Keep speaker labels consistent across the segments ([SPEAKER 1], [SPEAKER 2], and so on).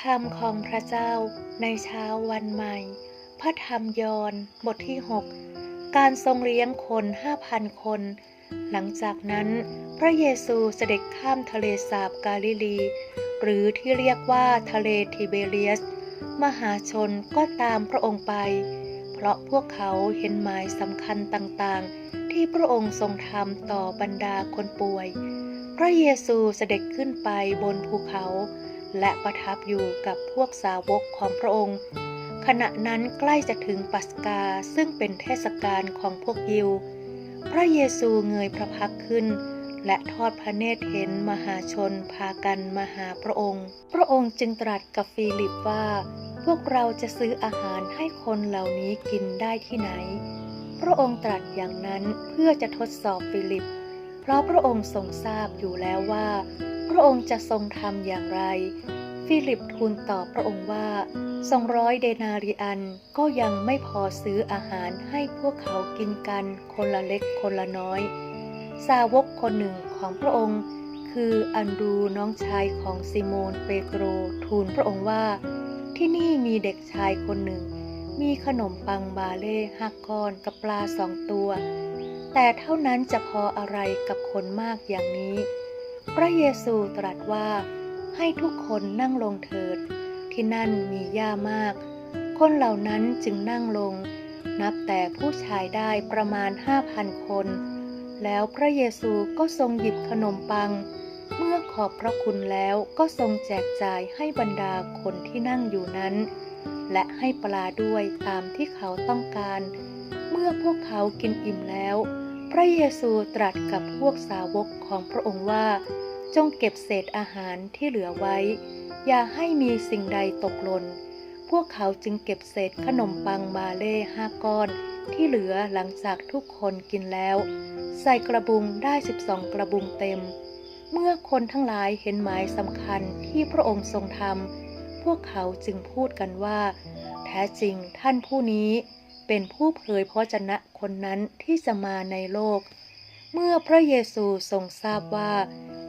[SPEAKER 1] คำของพระเจ้าในเช้าวันใหม่ พระธรรมยอนบทที่ 6 การทรงเลี้ยงคนห้าพันคน หลังจากนั้น พระเยซูเสด็จข้ามทะเลสาบกาลิลี หรือที่เรียกว่าทะเลทิเบเรียส มหาชนก็ตามพระองค์ไป เพราะพวกเขาเห็นหมายสำคัญต่างๆ ที่พระองค์ทรงทำต่อบรรดาคนป่วย พระเยซูเสด็จขึ้นไปบนภูเขา และประทับอยู่กับพวกสาวกของพระองค์ ขณะนั้นใกล้จะถึงปัสกาซึ่งเป็นเทศกาลของพวกยิว พระเยซูเงยพระพักขึ้น และทอดพระเนตรเห็นมหาชนพากันมาหาพระองค์ พระองค์จึงตรัสกับฟิลิปว่า พวกเราจะซื้ออาหารให้คนเหล่านี้กินได้ที่ไหน พระองค์ตรัสอย่างนั้นเพื่อจะทดสอบฟิลิป เพราะพระองค์ทรงทราบอยู่แล้วว่า พระองค์จะทรงทำอย่างไร ฟิลิปทูลตอบพระองค์ว่าสองร้อยเดนาริอันก็ยังไม่พอซื้ออาหารให้พวกเขากินกันคนละเล็กคนละน้อย สาวกคนหนึ่งของพระองค์ คืออันดูน้องชายของซิโมนเปโตรทูลพระองค์ว่า ที่นี่มีเด็กชายคนหนึ่ง มีขนมปังบาเล่ห้าก้อนกับปลาสองตัว แต่เท่านั้นจะพออะไรกับคนมากอย่างนี้ พระเยซูตรัสว่าให้ทุกคนนั่งลงเถิด ที่นั่นมีหญ้ามาก คนเหล่านั้นจึงนั่งลง นับแต่ผู้ชายได้ประมาณห้าพันคน แล้วพระเยซูก็ทรงหยิบขนมปัง เมื่อขอบพระคุณแล้วก็ทรงแจกจ่ายให้บรรดาคนที่นั่งอยู่นั้น และให้ปลาด้วยตามที่เขาต้องการ เมื่อพวกเขากินอิ่มแล้ว พระเยซูตรัสกับพวกสาวกของพระองค์ว่า จงเก็บเศษอาหารที่เหลือไว้ อย่าให้มีสิ่งใดตกหล่น พวกเขาจึงเก็บเศษขนมปังมาเล่ห้าก้อน ที่เหลือหลังจากทุกคนกินแล้ว ใส่กระบุงได้สิบสองกระบุงเต็ม เมื่อคนทั้งหลายเห็นหมายสำคัญที่พระองค์ทรงทำพวกเขาจึงพูดกันว่า แท้จริงท่านผู้นี้ เป็นผู้เผยพระชนะคนนั้นที่จะมาในโลก เมื่อพระเยซูทรงทราบว่า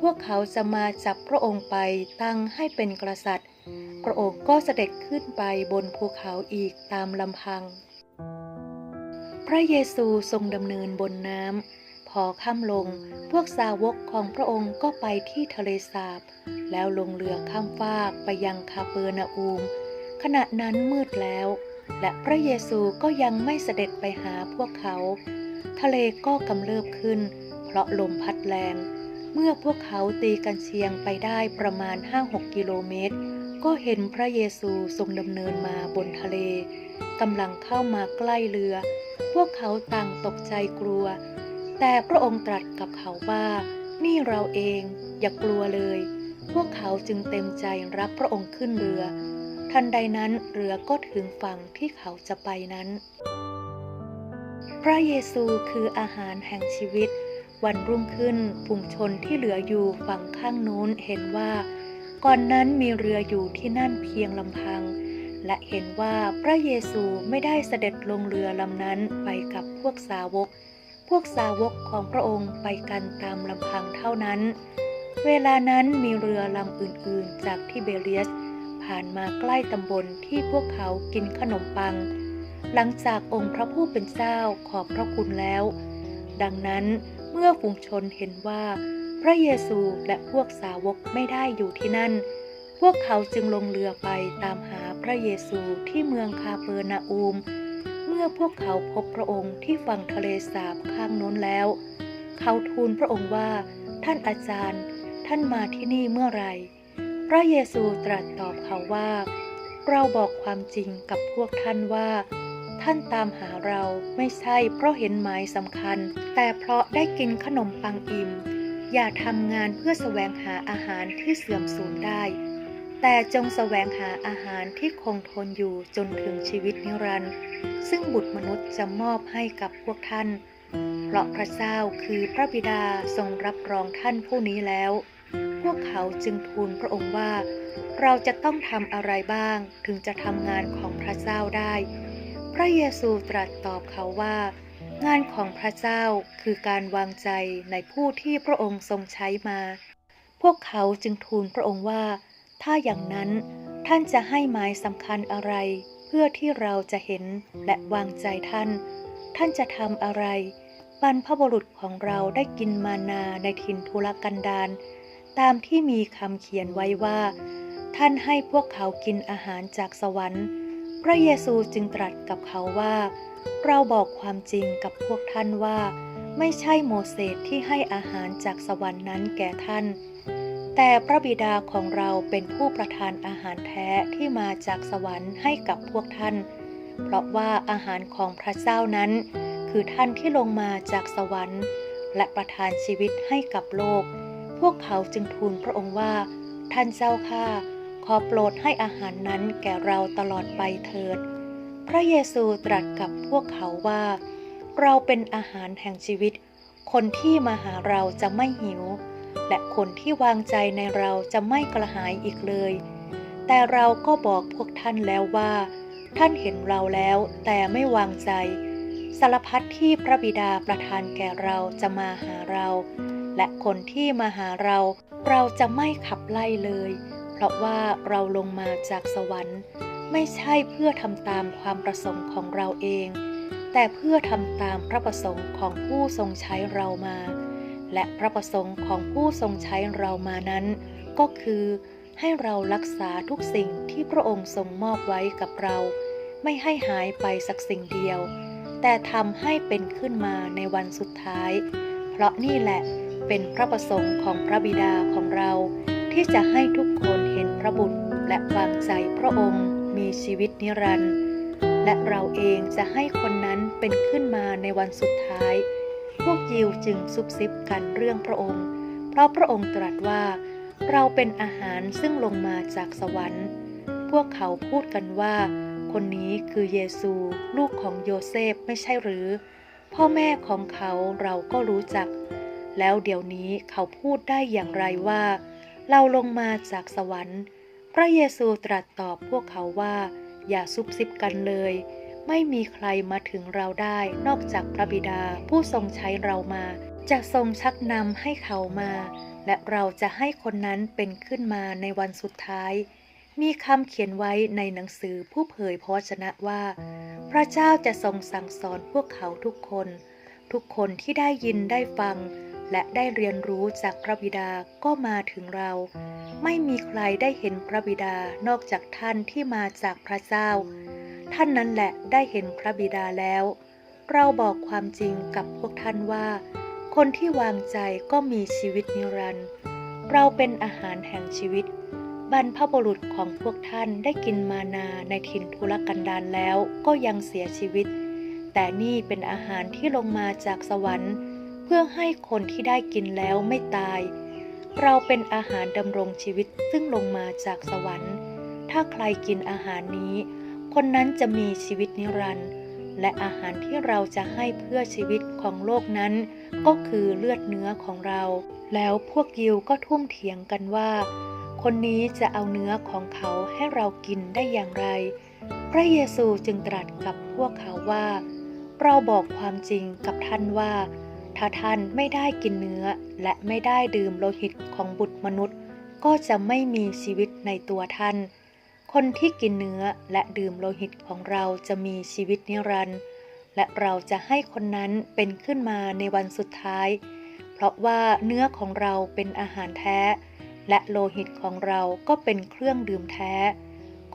[SPEAKER 1] พวกเขาจะมาจับพระองค์ไปตั้งให้เป็นกษัตริย์ พระองค์ก็เสด็จขึ้นไปบนภูเขาอีกตามลำพัง พระเยซูทรงดำเนินบนน้ำพอค่ำลง พวกสาวกของพระองค์ก็ไปที่ทะเลสาบ แล้วลงเรือข้ามฟากไปยังคาเปอร์นาอูม ขณะนั้นมืดแล้ว และพระเยซูก็ยังไม่เสด็จไปหาพวกเขา ทะเลก็กำเริบขึ้น เพราะลมพัดแรง เมื่อพวกเขาตีกันเชียงไปได้ประมาณ 5-6 กิโลเมตร ก็เห็นพระเยซูทรงดำเนินมาบนทะเลกำลังเข้ามาใกล้เรือ พวกเขาต่างตกใจกลัว แต่พระองค์ตรัสกับเขาว่า นี่เราเองอย่ากลัวเลย พวกเขาจึงเต็มใจรับพระองค์ขึ้นเรือ ทันใดนั้นเรือก็ถึงฝั่งที่เขาจะไปนั้น พระเยซูคืออาหารแห่งชีวิต วันรุ่งขึ้นฝูงชนที่เหลืออยู่ฝั่งข้างโน้นเห็นว่า ก่อนนั้นมีเรืออยู่ที่นั่นเพียงลำพัง และเห็นว่าพระเยซูไม่ได้เสด็จลงเรือลำนั้นไปกับพวกสาวก พวกสาวกของพระองค์ไปกันตามลำพังเท่านั้น เวลานั้นมีเรือลำอื่นๆ จากทิเบเรียส ผ่านมาใกล้ตำบลที่พวกเขากินขนมปัง หลังจากองค์พระผู้เป็นเจ้าขอบพระคุณแล้ว ดังนั้นเมื่อฝูงชนเห็นว่า พระเยซูและพวกสาวกไม่ได้อยู่ที่นั่น พวกเขาจึงลงเรือไปตามหาพระเยซูที่เมืองคาเปอร์นาอูม เมื่อพวกเขาพบพระองค์ที่ฝั่งทะเลสาบข้างโน้นแล้ว เขาทูลพระองค์ว่าท่านอาจารย์ ท่านมาที่นี่เมื่อไหร่ ระเยซูตรัสตอบเขาว่า เราบอกความจริงกับพวกท่านว่า ท่านตามหาเราไม่ใช่เพราะเห็นหมายสำคัญ แต่เพราะได้กินขนมปังอิ่ม อย่าทำงานเพื่อแสวงหาอาหารที่เสื่อมสูญได้ แต่จงแสวงหาอาหารที่คงทนอยู่จนถึงชีวิตนิรันดร์ซึ่งบุตรมนุษย์จะมอบให้กับพวกท่าน เพราะพระเจ้าคือพระบิดาทรงรับรองท่านผู้นี้แล้ว พวกเขาจึงทูลพระองค์ว่า เราจะต้องทำอะไรบ้างถึงจะทำงานของพระเจ้าได้ พระเยซูตรัสตอบเขาว่า งานของพระเจ้าคือการวางใจในผู้ที่พระองค์ทรงใช้มา พวกเขาจึงทูลพระองค์ว่า ถ้าอย่างนั้นท่านจะให้หมายสำคัญอะไร เพื่อที่เราจะเห็นและวางใจท่าน ท่านจะทำอะไรบรรพบุรุษของเราได้กินมานาในถิ่นทุรกันดาร ตามที่มีคำเขียนไว้ว่า ท่านให้พวกเขากินอาหารจากสวรรค์ พระเยซูจึงตรัสกับเขาว่า เราบอกความจริงกับพวกท่านว่า ไม่ใช่โมเสสที่ให้อาหารจากสวรรค์นั้นแก่ท่าน แต่พระบิดาของเราเป็นผู้ประทานอาหารแท้ที่มาจากสวรรค์ให้กับพวกท่าน เพราะว่าอาหารของพระเจ้านั้น คือท่านที่ลงมาจากสวรรค์ และประทานชีวิตให้กับโลก วกเขาจึงทูลพระองค์ว่า ท่านเจ้าข้าขอโปรดให้อาหารนั้นแก่เราตลอดไปเถิด พระเยซูตรัสกับพวกเขาว่า เราเป็นอาหารแห่งชีวิต คนที่มาหาเราจะไม่หิว และคนที่วางใจในเราจะไม่กระหายอีกเลย แต่เราก็บอกพวกท่านแล้วว่า ท่านเห็นเราแล้วแต่ไม่วางใจสารพัดที่พระบิดาประทานแก่เราจะมาหาเรา และคนที่มาหาเรา เราจะไม่ขับไล่เลย เพราะว่าเราลงมาจากสวรรค์ ไม่ใช่เพื่อทำตามความประสงค์ของเราเอง แต่เพื่อทำตามพระประสงค์ของผู้ทรงใช้เรามา และพระประสงค์ของผู้ทรงใช้เรามานั้น ก็คือให้เรารักษาทุกสิ่งที่พระองค์ทรงมอบไว้กับเรา ไม่ให้หายไปสักสิ่งเดียว แต่ทำให้เป็นขึ้นมาในวันสุดท้าย เพราะนี่แหละ เป็นพระประสงค์ของพระบิดาของเรา ที่จะให้ทุกคนเห็นพระบุตรและวางใจพระองค์มีชีวิตนิรันดร์และเราเองจะให้คนนั้นเป็นขึ้นมาในวันสุดท้าย พวกยิวจึงซุบซิบกันเรื่องพระองค์ เพราะพระองค์ตรัสว่า เราเป็นอาหารซึ่งลงมาจากสวรรค์ พวกเขาพูดกันว่า คนนี้คือเยซูลูกของโยเซฟไม่ใช่หรือ พ่อแม่ของเขาเราก็รู้จัก แล้วเดี๋ยวนี้เขาพูดได้อย่างไรว่า เราลงมาจากสวรรค์ พระเยซูตรัสตอบพวกเขาว่า อย่าซุบซิบกันเลย ไม่มีใครมาถึงเราได้นอกจากพระบิดาผู้ทรงใช้เรามา จะทรงชักนำให้เขามา และเราจะให้คนนั้นเป็นขึ้นมาในวันสุดท้าย มีคำเขียนไว้ในหนังสือผู้เผยพระวจนะว่า พระเจ้าจะทรงสั่งสอนพวกเขาทุกคน ทุกคนที่ได้ยินได้ฟัง และได้เรียนรู้จากพระบิดาก็มาถึงเรา ไม่มีใครได้เห็นพระบิดานอกจากท่านที่มาจากพระเจ้า ท่านนั้นแหละได้เห็นพระบิดาแล้ว เราบอกความจริงกับพวกท่านว่า คนที่วางใจก็มีชีวิตนิรันดร์เราเป็นอาหารแห่งชีวิต บรรพบุรุษของพวกท่านได้กินมานาในถิ่นทุรกันดารแล้วก็ยังเสียชีวิต แต่นี่เป็นอาหารที่ลงมาจากสวรรค์ เพื่อให้คนที่ได้กินแล้วไม่ตาย เราเป็นอาหารดำรงชีวิตซึ่งลงมาจากสวรรค์ ถ้าใครกินอาหารนี้ คนนั้นจะมีชีวิตนิรันดร์และอาหารที่เราจะให้เพื่อชีวิตของโลกนั้น ก็คือเลือดเนื้อของเรา แล้วพวกยิวก็ทุ่มเถียงกันว่า คนนี้จะเอาเนื้อของเขาให้เรากินได้อย่างไร พระเยซูจึงตรัสกับพวกเขาว่า เราบอกความจริงกับท่านว่า ถ้าท่านไม่ได้กินเนื้อ และไม่ได้ดื่มโลหิตของบุตรมนุษย์ ก็จะไม่มีชีวิตในตัวท่าน คนที่กินเนื้อและดื่มโลหิตของเราจะมีชีวิตนิรันดร์และเราจะให้คนนั้นเป็นขึ้นมาในวันสุดท้าย เพราะว่าเนื้อของเราเป็นอาหารแท้ และโลหิตของเราก็เป็นเครื่องดื่มแท้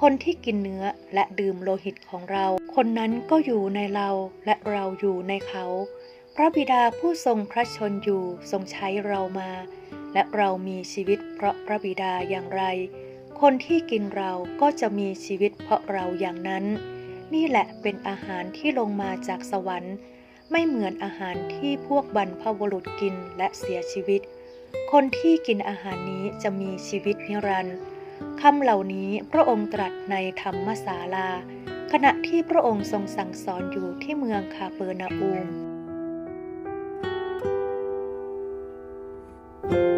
[SPEAKER 1] คนที่กินเนื้อและดื่มโลหิตของเรา คนนั้นก็อยู่ในเราและเราอยู่ในเขา ระบิดาผู้ทรงพระชนอยู่ทรงใช้เรามา และเรามีชีวิตเพราะพระบิดาอย่างไร คนที่กินเราก็จะมีชีวิตเพราะเราอย่างนั้น นี่แหละเป็นอาหารที่ลงมาจากสวรรค์ ไม่เหมือนอาหารที่พวกบรรพบุรุษกินและเสียชีวิต คนที่กินอาหารนี้จะมีชีวิตนิรันดร์คำเหล่านี้พระองค์ตรัสในธรรมศาลา ขณะที่พระองค์ทรงสั่งสอนอยู่ที่เมืองคาเปอร์นาอูม Thank you.